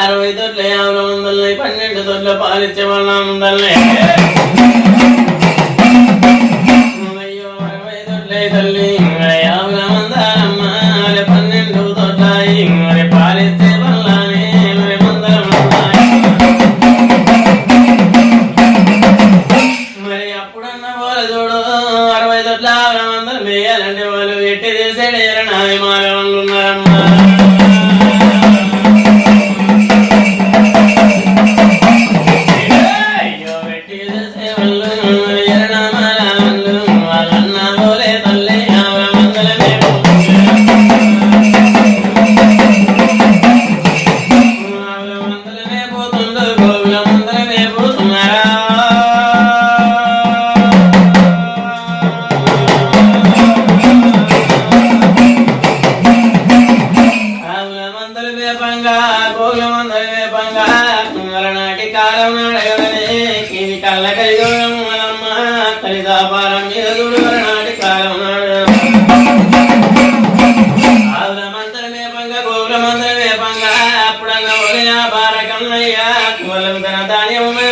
అరవై తొట్ల యాభై వందలని పన్నెండు తొట్ల పాలిచ్చే వాళ్ళ ముందల్ని అయ్యో అరవై తొట్లే తల్లి యాభై మందారమ్మ పన్నెండు తొట్లాయి మరి పాలిచ్చే వాళ్ళని మరి మందరం మరి అప్పుడన్న వాళ్ళు చూడు అరవై తొట్ల యాభై వందలు వేయాలంటే వాళ్ళు ఎట్టి చేసేడు నాది వాళ్ళు ఉన్నారమ్మా.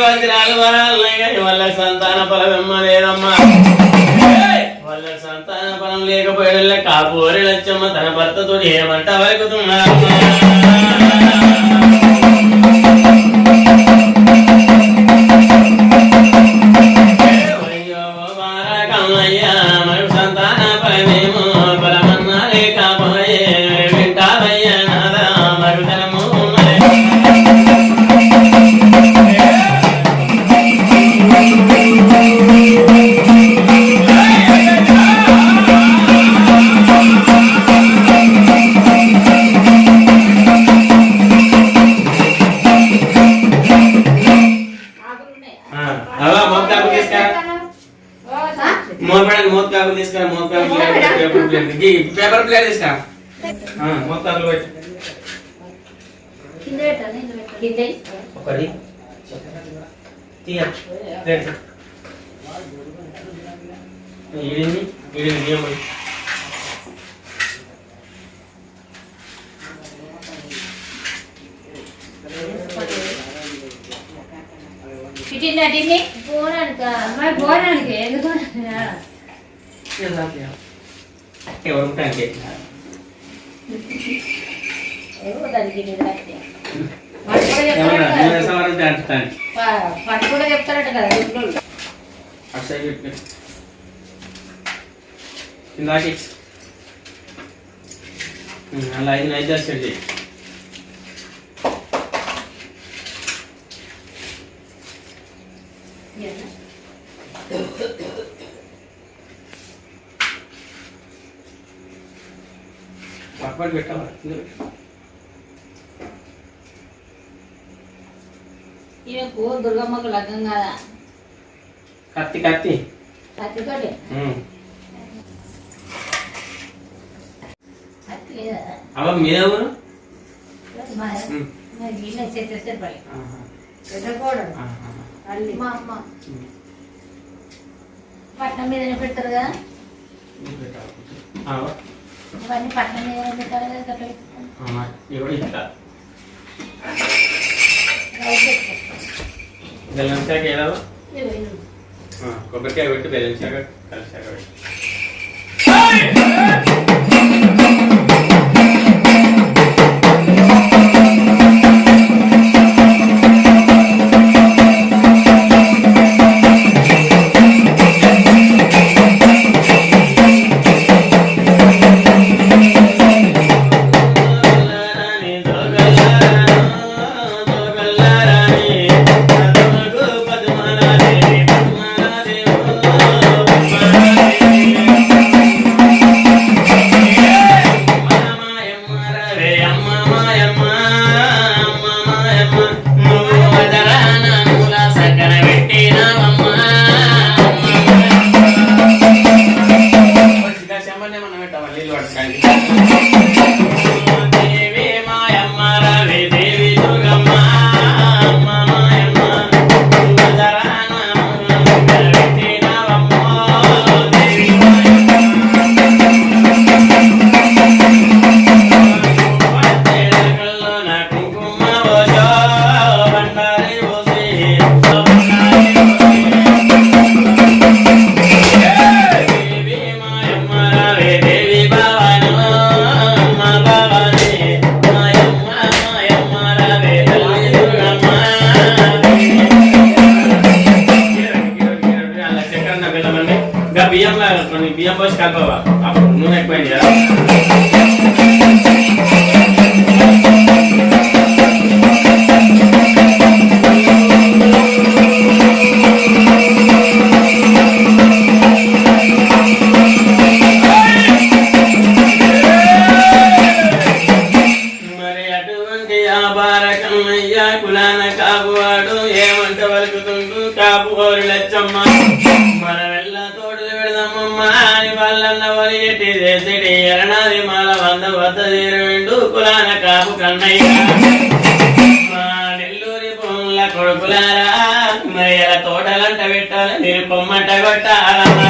వజ్రాలు వరాలయ్యా. వాళ్ళ సంతాన ఫలమెమ్మ లేదమ్మా వాళ్ళ సంతాన ఫలం లేకపోయే కాపోరి లచ్చమ్మ తన భర్తతో ఏమంట వరకుతున్నారమ్మా ఈ పేపర్ ప్లేట్ తీసుకురా ఆ, మోత్ కాపులు పెట్టు ఒకటి తీయ ప్లేట్ ఈడింది ఈడింది బియ్యం పోయి ఇటీండి పోనానికి మరి పోనానికి ఎందుకు ఎవరు దానికి వాడు కూడా చెప్తారట కదా. సైడ్ పెట్టు ఇందాకి. అలా ఐదు ఐదు చేయి పక్కన పెట్టావా. ఈమెకు దుర్గమ్మకు లగ్గం కాదా కత్తి కత్తి కత్తితోటి. కత్తి లేదా అవ్వ మీద ఊరు మా ఉమ్. మా వీళ్ళ చేసేస్తే పని ఆహా. పెద్దకోడలు ఆహా. అల్లి మా అమ్మ ఉమ్. పట్నం మీదనే పెడతారు కదా. ఇవన్నీ పెట్టుకుంటారు. బెల్లం శాఖ ఇది. కొబ్బరికాయ పెట్టి బెల్లం శాఖ పెట్టి మరి ఎలా తోటలంట పెట్టాలి మీరు పొమ్మంట కొట్టాలమ్మా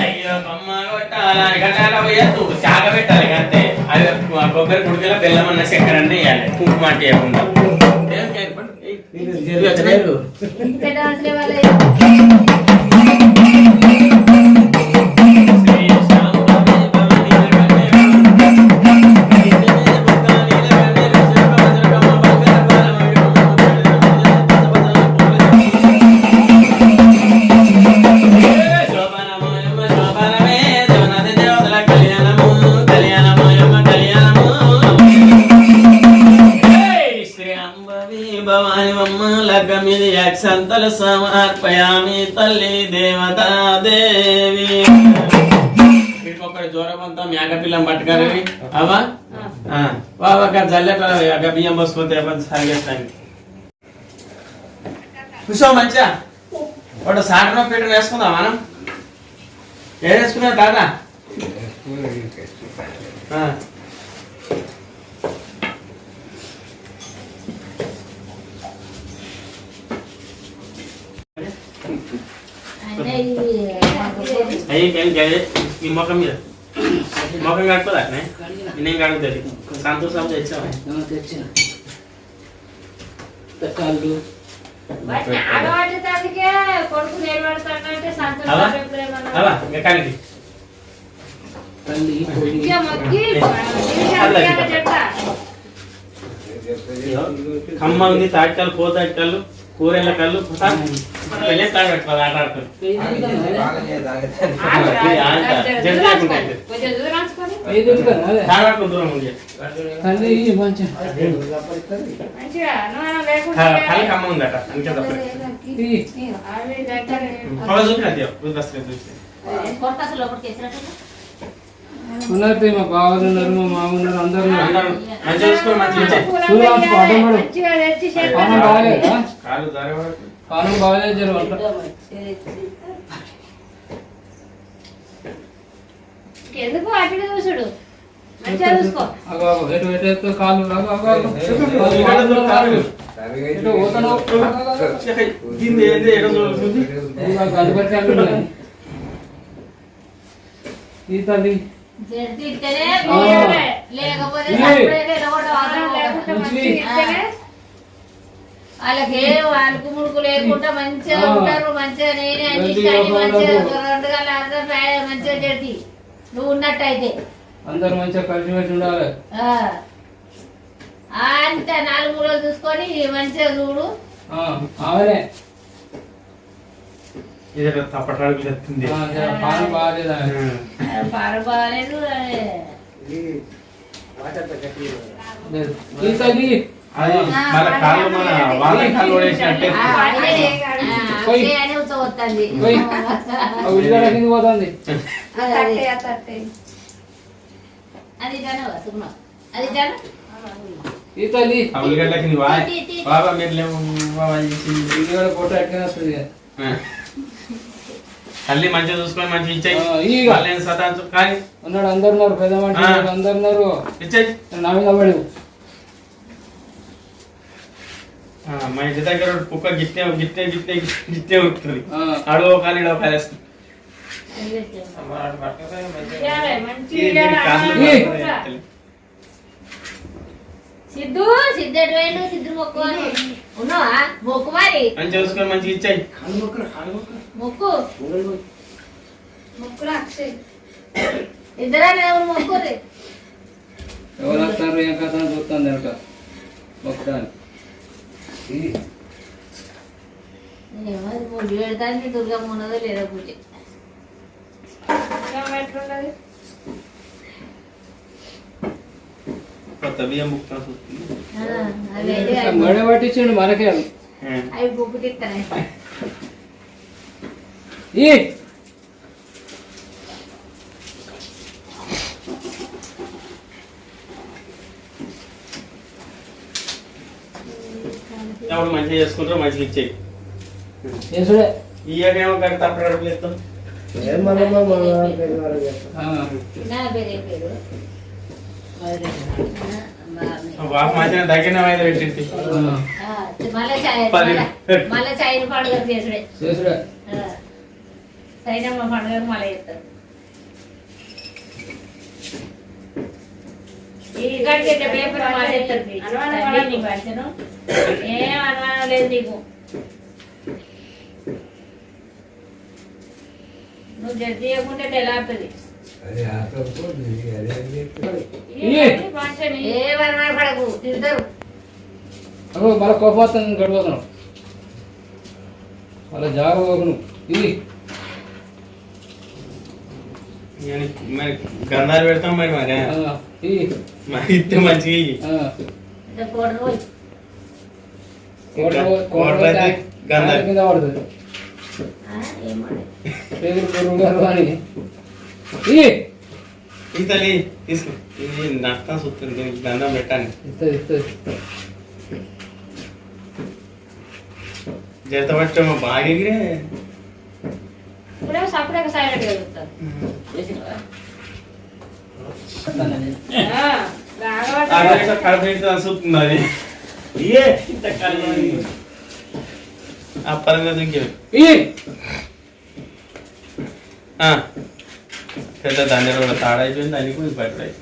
అయ్యో బొమ్మ కొట్టాల కట్టాల పోయద్దు చాక పెట్టాలి అంతే అది కొబ్బరి కుడికల బెల్లం అన్న చక్కెర అన్న వేయాలి కుంకుమ అంటే వేయకుండా యక్షంతలు సమర్పయామి తల్లి దేవతా దేవి. ఒకటి జ్వరమంతా మేకపిల్లం పిల్లం అవా బాబా జల్లెట్ల బియ్యం పోసుకుంటే సాగేస్తాను కూర్చో మంచిగా. ఒకటి సాటనో పీటను వేసుకుందాం మనం. ఏ వేసుకున్నావు టాటా అయ్యి. ఈ మొఖం మీద మొఖం కట్టుకోదా నేను కడుగుతుంది సంతోషం తెచ్చావా చెప్తా ఖమ్మ ఉంది తాటికాలు పో తాటికాలు కూరెళ్ళ కళ్ళు వెళ్ళే తాడు పెట్టుకోవాలి ఆట ఆడుతుంది ఉందట పొగ చూపినది వస్తే చూసి ఉన్నారు మా బావలు ఉన్నారు మా మామ ఉన్నారు అందరూ పానం బాగాలేదా కాళ్ళు జారే వరకు. పానం బాగాలేదు జర వంట ఎందుకు అటు చూసుడు. ఈ తల్లి వాళ్ళకి వాళ్ళకు ముడుకు లేకుండా మంచిగా. ఉంటారు మంచిగా నేనే అన్ని మంచిగా. రెండు గంటల అర్థం రాయ- మంచిగా జడ్జి నువ్వు ఉన్నట్టయితే. అందరూ మంచిగా కలిసి ఉండాలి. ఆ. అంత నాలుగు మూలలు చూసుకొని మంచిగా చూడు. ఆ, ఇది తప్పటాడు చెప్తుంది. పానం బాగాలేదా. తల్లి అది మన కాళ్ళు మన వాళ్ళ కాళ్ళు కింద పోతుంది. అది జాను సున్నా అది జాను ఈ తల్లి నీ వా బాబా మీరు లేవు ఫోటో ఎట్లా వస్తుంది. తల్లి మంచిగా చూసుకొని మంచిగా ఇచ్చాయి. వాళ్ళని సతాంచు కానీ ఉన్నాడు అందరు ఉన్నారు పెద్ద మనిషి అందరు ఉన్నారు ఇచ్చాయి. నా మీద పడి మా ఇంటి దగ్గర కుక్క గిట్టే గిట్టే గిట్టే గిట్టే ఉంటుంది ఆ. అడవ కానీ ఇడవ కాలేస్తుంది మంచిగా సిద్ధు సిద్ధు వేలు సిద్ధు మొక్కు అని. ఉన్నావా? మొక్కు మరి. మంచిగా చూసుకొని మంచిగా ఇచ్చాయి. మొక్కు. మొక్కురా అక్షయ్. ఇద్దరా ఎవరు మొక్కురి ఎవరు వస్తారు? ఏం కథ అని చూస్తాను వెనక మొక్కడానికి ఏమో అది ముగ్గు పెడతానికి దుర్గమ్మ ఉన్నదో లేదో పూజ. ఎట్లున్నది? కొత్త బియ్యం అయితే అవి- మడ పట్టించండి మనకే. ఈ. అప్పుడు మంచిగా చేసుకుంటారు మంచిగా ఇచ్చాయి. చేసుడే. ఇయ్యకేమో కరెక్ట్ అప్పుడు అడుగులు ఇస్తాం మళ్ళా పండుగ చేసుడే. సైనమ్మ పండుగ మళ్ళీ ఏం అనుమానం లేదు నీకు. నువ్వు జడ్ చేయకుంటే ఎలా అవుతుంది ఏం అనుమానం పడకు తిడతారు అగో మళ్ళీ కోపం వస్తుంది గడిపోతున్నావు మళ్ళీ జాగ్రత్త నువ్వు ఇది ఇక మరి గంధాలు పెడతాం మరి మరి ఆ, ఇది మరి ఇస్తే మంచిగా ఇయ్యి. ఆ. ఇంత కోడి రోజు కోట కోట అయితే గంధాలు. కింద పడుతుంది ఏమో పేరు పురుగు గారు అని ఇది ఈ తల్లి తీసుకో ఇది నష్టం చూస్తుంది దీనికి దండం పెట్టాను ఇస్తుంది ఇస్తుంది జత పట్టేమో బాగా ఎగిరే ఇప్పుడే సపరేట్ సైలెంట్ వెళ్తారు కడప చూస్తుంది అది ఇయే ఇంత కళ్ళు ఆ పరంగా దుంకి ఇది పెద్ద దండ కూడా తాడైపోయింది దానికి కూడా అయిపోయింది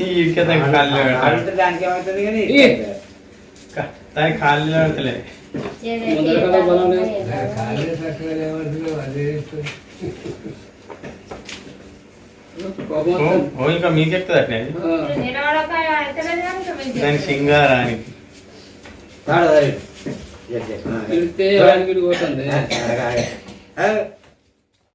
ఈ ఇటుక దానికి కాళ్ళు పెడతాడు. దానికి ఏమవుతుంది కానీ దానికి. కోపం వస్తుంది. ఓ ఇంకా మీకు ఎక్కుతుంది దాని సింగారానికి. పోతుంది.